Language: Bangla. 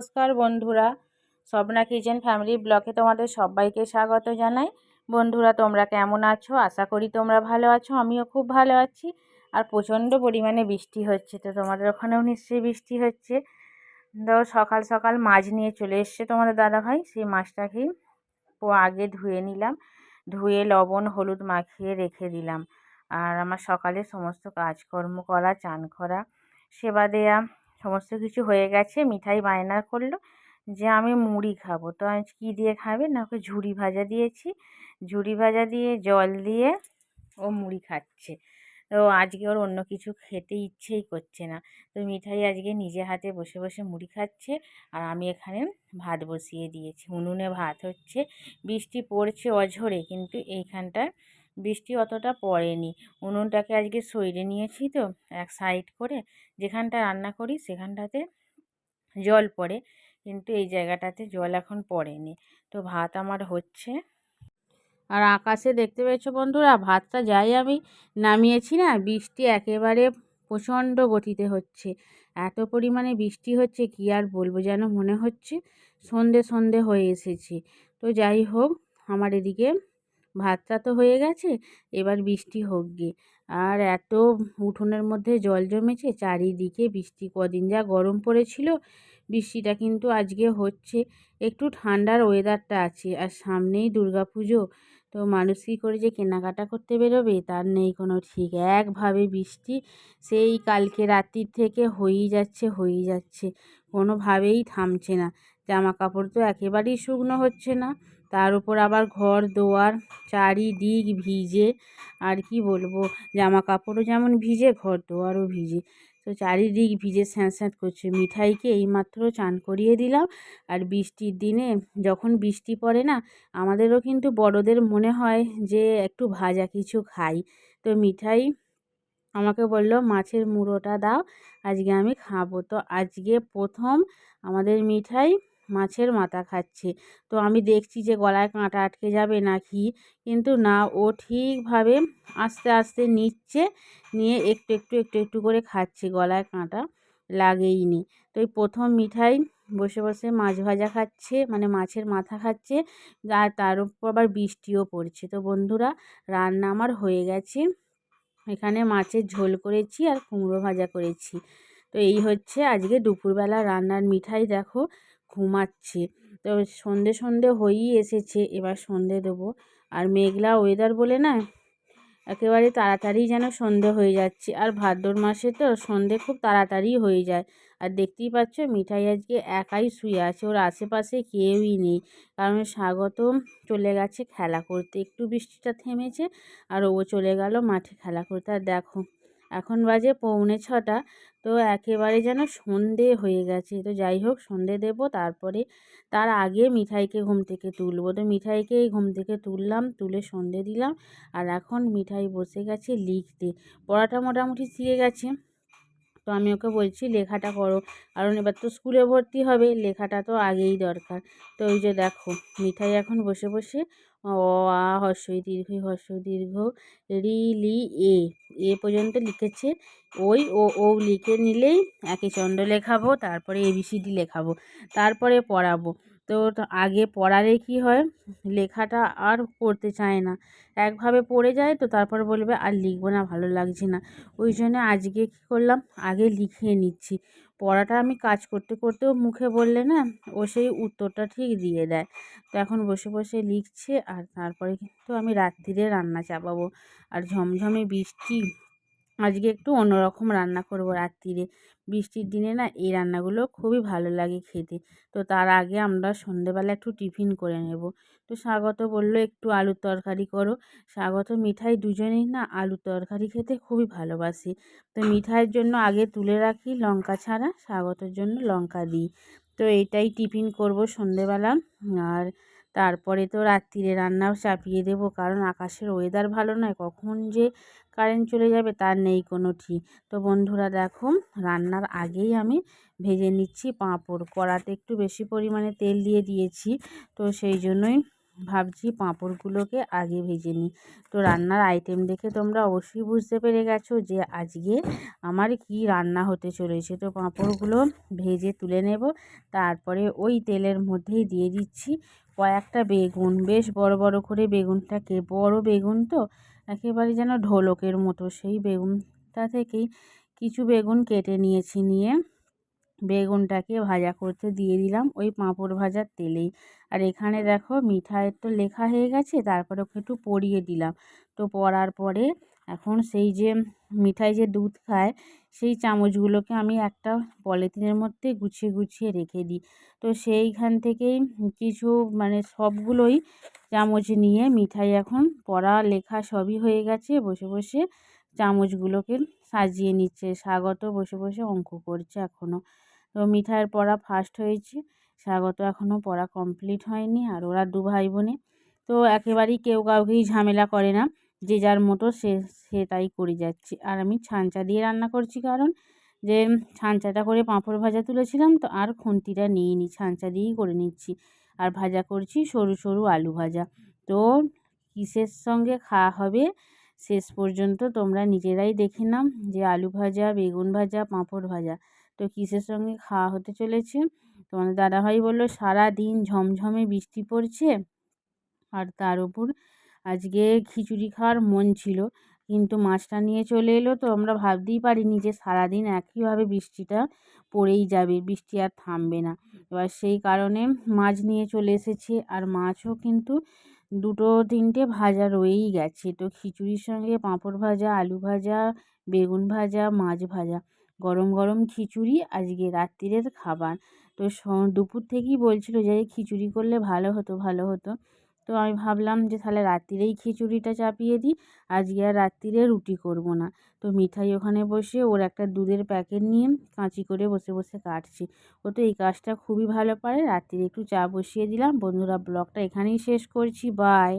নমস্কার বন্ধুরা স্বপ্না কিচেন ফ্যামিলি ব্লকে তোমাদের সবাইকে স্বাগত জানাই। বন্ধুরা, তোমরা কেমন আছো? আশা করি তোমরা ভালো আছো, আমিও খুব ভালো আছি। আর প্রচণ্ড পরিমাণে বৃষ্টি হচ্ছে, তো তোমাদের ওখানেও নিশ্চয়ই বৃষ্টি হচ্ছে। তো সকাল সকাল মাছ নিয়ে চলে এসছে তোমাদের দাদাভাই, সেই মাছটাকেই আগে ধুয়ে নিলাম। ধুয়ে লবণ, হলুদ মাখিয়ে রেখে দিলাম। আর আমার সকালে সমস্ত কাজকর্ম করা, চান করা, সেবা দেয়া সমস্ত কিছু হয়ে গেছে, মিঠাই বায়না করল, যে আমি মুড়ি খাব। তো আমি কী দিয়ে খাবে? না, ওকে ঝুড়ি ভাজা দিয়েছি। ঝুড়ি ভাজা দিয়ে, জল দিয়ে ও মুড়ি খাচ্ছে। তো আজকে ওর অন্য কিছু খেতে ইচ্ছেই করছে না। তো মিঠাই আজকে নিজে হাতে বসে বসে মুড়ি খাচ্ছে আর আমি এখানে ভাত বসিয়ে দিয়েছি। উনুনে ভাত হচ্ছে, বৃষ্টি পড়ছে অঝরে, কিন্তু এইখানটায় বৃষ্টি অতটা পড়েনি। উনুনটাকে আজকে সইরে নিয়েছি তো, এক সাইড করে। যেখানটা রান্না করি সেখানটাতে জল পড়ে, কিন্তু এই জায়গাটাতে জল এখন পড়েনি। তো ভাত আমার হচ্ছে। আর আকাশে দেখতে পেয়েছ বন্ধুরা, ভাতটা যাই আমি নামিয়েছি না, বৃষ্টি একেবারে প্রচণ্ড গতিতে হচ্ছে। এত পরিমাণে বৃষ্টি হচ্ছে, কি আর বলব যেন মনে হচ্ছে, সন্ধে সন্ধে হয়ে এসেছে। তো যাই হোক, আমার এদিকে ভাতটা তো হয়ে গেছে, এবার বৃষ্টি হোক গে। আর এত উঠোনের মধ্যে জল জমেছে, চারিদিকে বৃষ্টি, কদিন যা গরম পড়েছিল, বৃষ্টিটা কিন্তু আজকে হচ্ছে। একটু ঠান্ডার ওয়েদারটা আছে, আর সামনেই দুর্গা পুজো তো মানুষ কী করে যে কেনাকাটা করতে বেরোবে? তার নেই কোনো ঠিক। একভাবে বৃষ্টি, সেই কালকে রাত্রির থেকে হয়েই যাচ্ছে হয়েই যাচ্ছে। কোনোভাবেই থামছে না। জামা কাপড় তো একেবারেই শুকনো হচ্ছে না। তার উপর আবার ঘর, দোয়ার, চারিদিক ভিজে, আর কি বলব? জামা কাপড়ও যেমন ভিজে, ঘর, দোয়ারও ভিজে। তো চারিদিক ভিজে স্যাঁত স্যাঁত করছে। মিঠাইকে এইমাত্র চান করিয়ে দিলাম। আর বৃষ্টির দিনে যখন বৃষ্টি পড়ে না, আমাদেরও কিন্তু বড়দের মনে হয় যে একটু ভাজা কিছু খাই। তো মিঠাই আমাকে বলল, মাছের মুড়োটা দাও, আজকে আমি খাব। তো আজকে প্রথম আমাদের মিঠাই মাছের মাথা খাচ্ছে। তো আমি দেখছি যে গলায় কাঁটা আটকে যাবে নাকি? কিন্তু না, ও ঠিকভাবে আস্তে আস্তে নিচ্ছে, নিয়ে একটু একটু একটু একটু করে খাচ্ছে। গলায় কাঁটা লাগেই নি। তো এই প্রথম মিঠাই বসে বসে মাছ ভাজা খাচ্ছে মানে মাছের মাথা খাচ্ছে, আর তার উপর আবার বৃষ্টিও পড়ছে। তো বন্ধুরা, রান্না আমার হয়ে গেছে। এখানে মাছের ঝোল করেছি আর কুমড়ো ভাজা করেছি। তো এই হচ্ছে আজকে দুপুরবেলা রান্নার মিঠাই, দেখো। ঘুমাচ্ছে। তো সন্ধে সন্ধে হয়েই এসেছে, এবার সন্ধে দেবো। আর মেঘলা ওয়েদার বলে না, একেবারে তাড়াতাড়ি যেন সন্ধে হয়ে যাচ্ছে। আর ভাদ্র মাসে তো সন্ধে খুব তাড়াতাড়ি হয়ে যায়। আর দেখতেই পাচ্ছ, মিঠাই আজকে একাই শুয়ে আছে, ওর আশেপাশে কেউই নেই। কারণ স্বাগত চলে গেছে খেলা করতে। একটু বৃষ্টিটা থেমেছে, আর ও চলে গেল মাঠে খেলা করতে। আর দেখো এখন বাজে পৌনে ছটা। তো একেবারে যেন সন্ধে হয়ে গেছে। তো যাই হোক, সন্ধে দেব, তারপরে তার আগে মিঠাইকে ঘুম থেকে তুলবো। তো মিঠাইকে ঘুম থেকে তুললাম, তুলে সন্ধে দিলাম। আর এখন মিঠাই বসে গেছে লিখতে। পড়াটা মোটামুটি শিখে গেছে। তো আমি ওকে বলছি, লেখাটা করো। কারণ এবার তো স্কুলে ভর্তি হবে, লেখাটা তো আগেই দরকার। তো ওই যে দেখো, মিঠাই এখন বসে বসে অ, আ হর্ষই দীর্ঘ হর্ষই দীর্ঘ, রি, লি, এ এ পর্যন্ত লিখেছে। ওই, ও ও লিখে নিলেই একে চন্দ্র লেখাবো, তারপরে এবিসিডি লেখাবো, তারপরে পড়াবো। তো আগে পড়ালে কী হয়? লেখাটা আর করতে চায় না। একভাবে পড়ে যায় তো তারপর বলবে, আর লিখব না, ভালো লাগছে না। ওই জন্য আজকে কী করলাম? আগে লিখিয়ে নিচ্ছি। পড়াটা আমি কাজ করতে করতেও মুখে বললে না, ও সেই উত্তরটা ঠিক দিয়ে দেয়। তো এখন বসে বসে লিখছে আর তারপরে কিন্তু আমি রাত্রিরে রান্না চাপাবো। আর ঝমঝমে বৃষ্টি, আজকে একটু অন্যরকম রান্না করব রাত্রিরে। বৃষ্টির দিনে না এই রান্নাগুলো খুবই ভালো লাগে খেতে। তো তার আগে আমরা সন্ধেবেলা একটু টিফিন করে নেব। তো স্বাগত বলল, একটু আলুর তরকারি করো। স্বাগত, মিঠাই দুজনেই না আলুর তরকারি খেতে খুবই ভালোবাসি। তো মিঠাইয়ের জন্য আগে তুলে রাখি লঙ্কা ছাড়া, স্বাগতর জন্য লঙ্কা দিই। তো এটাই টিফিন করব সন্ধেবেলা। আর তারপরে তো রাত্রিরে রান্নাও চাপিয়ে দেবো, কারণ আকাশের ওয়েদার ভালো নয়। কখন যে কারেন্ট চলে যাবে তার নেই কোনো ঠিক। তো বন্ধুরা দেখো, রান্নার আগেই আমি ভেজে নিচ্ছি পাঁপড়। কড়াতে একটু বেশি পরিমাণে তেল দিয়ে দিয়েছি, তো সেই জন্যই ভাবছি পাঁপড়গুলোকে আগে ভেজে নিই। তো রান্নার আইটেম দেখে তোমরা অবশ্যই বুঝতে পেরে গেছো যে আজকে আমার কি রান্না হতে চলেছে। তো পাঁপড়গুলো ভেজে তুলে নেব, তারপরে ওই তেলের মধ্যেই দিয়ে দিচ্ছি কয়েকটা বেগুন, বেশ বড় বড় করে বেগুনটাকে, বড় বেগুন তো একেবারে যেন ঢোলকের মতো, সেই বেগুনটা থেকেই কিছু বেগুন কেটে নিয়েছি, নিয়ে বেগুনটাকে ভাজা করতে দিয়ে দিলাম ওই পাঁপড় ভাজার তেলেই। আর এখানে দেখো মিঠাইয়ের তো লেখা হয়ে গেছে, তারপরে ওকে একটু পরিয়ে দিলাম। তো পরার পরে এখন সেই যে মিঠাই যে দুধ খায়, সেই চামচগুলোকে আমি একটা পলিথিনের মধ্যে গুছিয়ে গুছিয়ে রেখে দিই। তো সেইখান থেকেই কিছু মানে সবগুলোই চামচ নিয়ে মিঠাই এখন পড়া লেখা সবই হয়ে গেছে। বসে বসে চামচগুলোকে সাজিয়ে নিচ্ছে, স্বাগত বসে বসে অঙ্ক করছে এখনও তো মিঠাইয়ের পড়া ফার্স্ট হয়েছে, স্বাগত এখনও পড়া কমপ্লিট হয়নি, আর ওরা দু ভাই বোনে। তো একেবারেই কেউ কাউকেই ঝামেলা করে না। যে যার মতো সে সে তাই করে যাচ্ছে। আর আমি ছাঁচা দিয়ে রান্না করছি কারণ যে ছাঁচাটা করে পাঁপড় ভাজা তুলেছিলাম তো আর খুন্তিটা নিয়ে নিইনি ছাঁচা দিয়েই করে নিচ্ছি। আর ভাজা করছি সরু সরু আলু ভাজা। তো কিসের সঙ্গে খাওয়া হবে শেষ পর্যন্ত তোমরা নিজেরাই দেখে নাও যে আলু ভাজা, বেগুন ভাজা, পাঁপড় ভাজা। তো কিসের সঙ্গে খাওয়া হতে চলেছে? তোমাদের দাদাভাই বলল সারা দিন ঝমঝমে বৃষ্টি পড়ছে আর তার উপর আজকে খিচুড়ি খাওয়ার মন ছিল। কিন্তু মাছটা নিয়ে চলে এলো তো আমরা ভাবতেই পারিনি যে সারাদিন একইভাবে বৃষ্টিটা পড়েই যাবে, বৃষ্টি আর থামবে না। এবার সেই কারণে মাছ নিয়ে চলে এসেছে আর মাছও কিন্তু দুটো তিনটে ভাজা রয়েই গেছে। তো খিচুড়ির সঙ্গে পাঁপড় ভাজা, আলু ভাজা, বেগুন ভাজা, মাছ ভাজা। গরম গরম খিচুড়ি, আজকে রাত্রিরের খাবার। তো দুপুর থেকেই বলছিল যে খিচুড়ি করলে ভালো হতো ভালো হতো। তো আমি ভাবলাম যে তাহলে রাত্রিরেই খিচুড়িটা চাপিয়ে দিই। আজকে আর রাত্রিরে রুটি করব না। তো মিঠাই ওখানে বসে ওর একটা দুধের প্যাকেট নিয়ে কাঁচি করে বসে বসে কাটছে। ও তো এই কাজটা খুবই ভালো পারে। রাত্রিরে একটু চা বসিয়ে দিলাম। বন্ধুরা, ব্লগটা এখানেই শেষ করছি। বাই।